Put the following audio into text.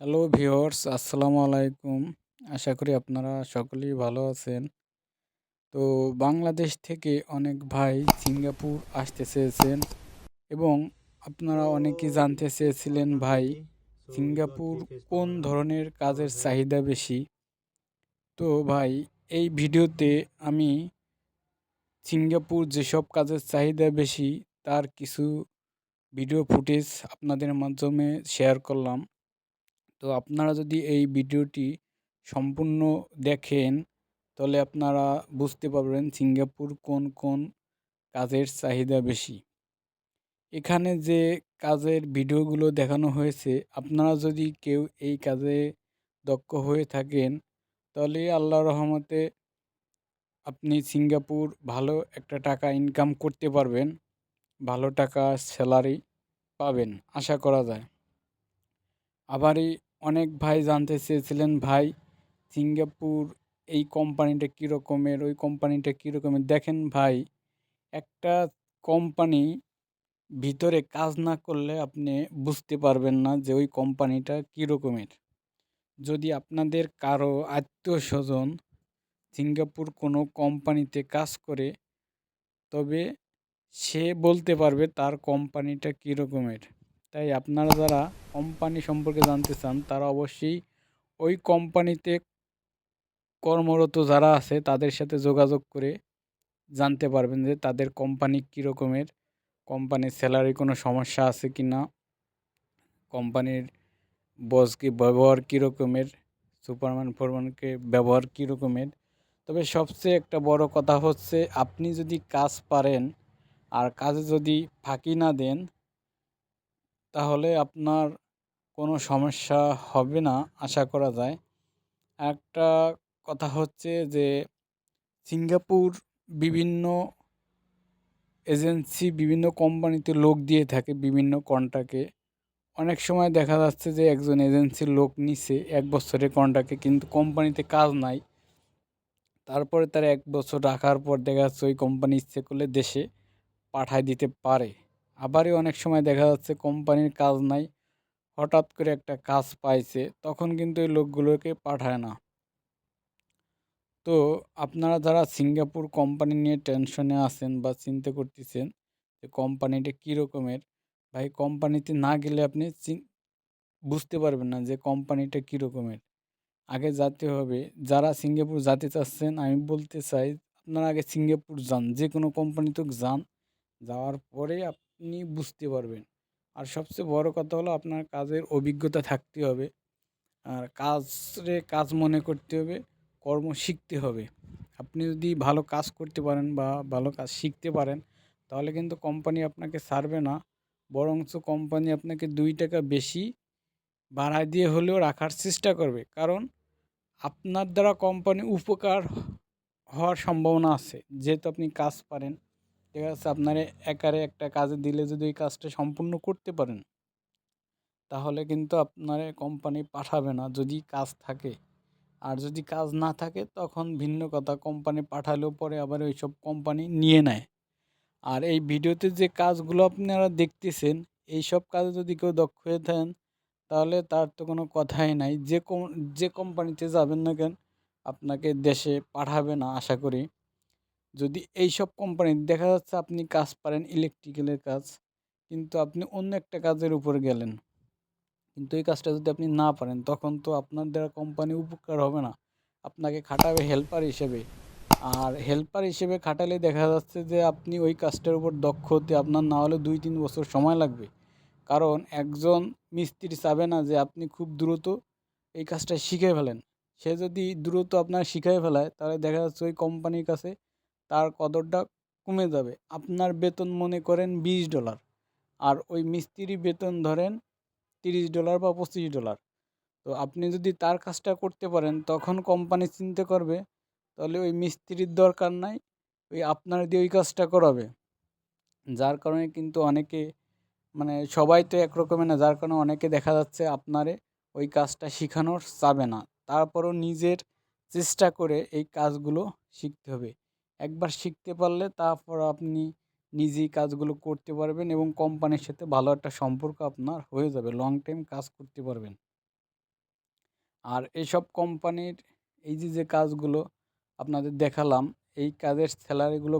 Hello viewers, আসসালামু আলাইকুম। আশা করি আপনারা সকলেই ভালো আছেন। তো বাংলাদেশ থেকে অনেক ভাই সিঙ্গাপুর আসতে চেয়েছেন এবং আপনারা অনেকেই জানতে চেয়েছিলেন, ভাই, সিঙ্গাপুর কোন ধরনের কাজের চাহিদা বেশি? তো ভাই, এই ভিডিওতে আমি সিঙ্গাপুর যেসব কাজের চাহিদা বেশি, তার কিছু ভিডিও ফুটেজ আপনাদের মাধ্যমে শেয়ার করলাম। তো আপনারা যদি এই ভিডিওটি সম্পূর্ণ দেখেন, তাহলে আপনারা বুঝতে পারবেন সিঙ্গাপুর কোন কোন কাজের চাহিদা বেশি। এখানে যে কাজের ভিডিওগুলো দেখানো হয়েছে, আপনারা যদি কেউ এই কাজে দক্ষ হয়ে থাকেন, তাহলে আল্লাহ রহমতে আপনি সিঙ্গাপুর ভালো একটা টাকা ইনকাম করতে পারবেন, ভালো টাকা স্যালারি পাবেন, আশা করা যায়। আবারই অনেক ভাই জানতে চেয়েছিলেন, ভাই, সিঙ্গাপুর এই কোম্পানিটা কী রকমের? ওই কোম্পানিটা কী রকমের? দেখেন ভাই, একটা কোম্পানি ভিতরে কাজ না করলে আপনি বুঝতে পারবেন না যে ওই কোম্পানিটা কী রকমের। যদি আপনাদের কারও আত্মীয় স্বজন সিঙ্গাপুর কোনো কোম্পানিতে কাজ করে, তবে সে বলতে পারবে তার কোম্পানিটা কী রকমের। তাই আপনারা যারা কোম্পানি সম্পর্কে জানতে চান, তারা অবশ্যই ওই কোম্পানিতে কর্মরত যারা আছে, তাদের সাথে যোগাযোগ করে জানতে পারবেন যে তাদের কোম্পানি কী রকমের কোম্পানির স্যালারি কোনো সমস্যা আছে কি না কোম্পানির বসকে ব্যবহার কী রকমের সুপারম্যান ফোরম্যানকে ব্যবহার কী রকমের তবে সবচেয়ে একটা বড় কথা হচ্ছে, আপনি যদি কাজ পারেন, আর কাজে যদি ফাঁকি না দেন তাহলে আপনার কোনো সমস্যা হবে না, আশা করা যায়। একটা কথা হচ্ছে যে, সিঙ্গাপুর বিভিন্ন এজেন্সি বিভিন্ন কোম্পানিতে লোক দিয়ে থাকে, বিভিন্ন কন্ট্রাক্টে অনেক সময় দেখা যাচ্ছে যে, একজন এজেন্সির লোক নিছে, এক বছরের কন্ট্রাক্টে কিন্তু কোম্পানিতে কাজ নাই। তারপরে তার এক বছর রাখার পর দেখা যাচ্ছে ওই কোম্পানি ইচ্ছে করলে দেশে পাঠায় দিতে পারে। আবারই অনেক সময় দেখা যাচ্ছে কোম্পানির কাজ নাই। হঠাৎ করে একটা কাজ পাইছে, তখন কিন্তু ওই লোকগুলোকে পাঠায় না। তো আপনারা যারা সিঙ্গাপুর কোম্পানি নিয়ে টেনশনে আছেন বা চিন্তা করতেছেন যে কোম্পানিটা কী রকমের, ভাই কোম্পানিতে না গেলে আপনি বুঝতে পারবেন না যে কোম্পানিটা কী রকমের। আগে যেতে হবে, যারা সিঙ্গাপুর যেতে চাচ্ছেন, আমি বলতে চাই আপনারা আগে সিঙ্গাপুর যান যে কোনো কোম্পানিতে যান। যাওয়ার পরে আপনি বুঝতে পারবেন। আর সবচেয়ে বড় কথা হলো আপনার কাজের অভিজ্ঞতা থাকতে হবে। আর কাজরে কাজ মনে করতে হবে, কর্ম শিখতে হবে। আপনি যদি ভালো কাজ করতে পারেন বা ভালো কাজ শিখতে পারেন, তাহলে কিন্তু কোম্পানি আপনাকে ছাড়বে না। বরঞ্চ কোম্পানি আপনাকে দুই টাকা বেশি বাড়ায় দিয়ে হলেও রাখার চেষ্টা করবে। কারণ আপনার দ্বারা কোম্পানি উপকার হওয়ার সম্ভাবনা আছে। যেহেতু আপনি কাজ পারেন ঠিক আছে আপনার একারে একটা কাজে দিলে যদি ওই কাজটা সম্পূর্ণ করতে পারেন, তাহলে কিন্তু আপনার কোম্পানি পাঠাবে না যদি কাজ থাকে। আর যদি কাজ না থাকে, তখন ভিন্ন কথা কোম্পানি পাঠালেও পরে আবার ওই সব কোম্পানি নিয়ে নেয়। আর এই ভিডিওতে যে কাজগুলো আপনারা দেখতেছেন এই সব কাজে যদি কেউ দক্ষ হয়ে থাকেন, তাহলে তার তো কোনো কথাই নাই। যে যে কোম্পানিতে যাবেন না কেন, আপনাকে দেশে পাঠাবে না, আশা করি। যদি এই সব কোম্পানি, দেখা যাচ্ছে আপনি কাজ পারেন ইলেকট্রিক্যালের কাজ, কিন্তু আপনি অন্য একটা কাজের উপর গেলেন। কিন্তু এই কাজটা যদি আপনি না পারেন, তখন তো আপনার দ্বারা কোম্পানি উপকার হবে না। আপনাকে খাটাবে হেল্পার হিসেবে। আর হেল্পার হিসেবে খাটালে দেখা যাচ্ছে যে, আপনি ওই কাজটার উপর দক্ষ হতে আপনার না হলে দুই তিন বছর সময় লাগবে। কারণ একজন মিস্ত্রি চাবে না যে, আপনি খুব দ্রুত এই কাজটা শিখে ফেলেন। সে যদি দ্রুত আপনার শিখাই ফেলায়, তাহলে দেখা যাচ্ছে ওই কোম্পানির কাছে তার কদরটা কমে যাবে। আপনার বেতন মনে করেন বিশ ডলার। আর ওই মিস্ত্রি বেতন ধরেন তিরিশ ডলার বা পঁচিশ ডলার। তো আপনি যদি তার কাজটা করতে পারেন, তখন কোম্পানি চিনতে করবে, তাহলে ওই মিস্ত্রির দরকার নাই, ওই আপনার দিয়ে ওই কাজটা করাবে। যার কারণে কিন্তু অনেকে মানে সবাই তো একরকমের না, যার কারণে অনেকে দেখা যাচ্ছে আপনারে ওই কাজটা শেখানোর চাবে না। তারপরও নিজের চেষ্টা করে এই কাজগুলো শিখতে হবে। একবার শিখতে পারলে তারপর আপনি নিজেই কাজগুলো করতে পারবেন এবং কোম্পানির সাথে ভালো একটা সম্পর্ক আপনার হয়ে যাবে। লং টাইম কাজ করতে পারবেন। আর এসব কোম্পানির এই যে যে কাজগুলো আপনাদের দেখালাম, এই কাজের স্যালারিগুলো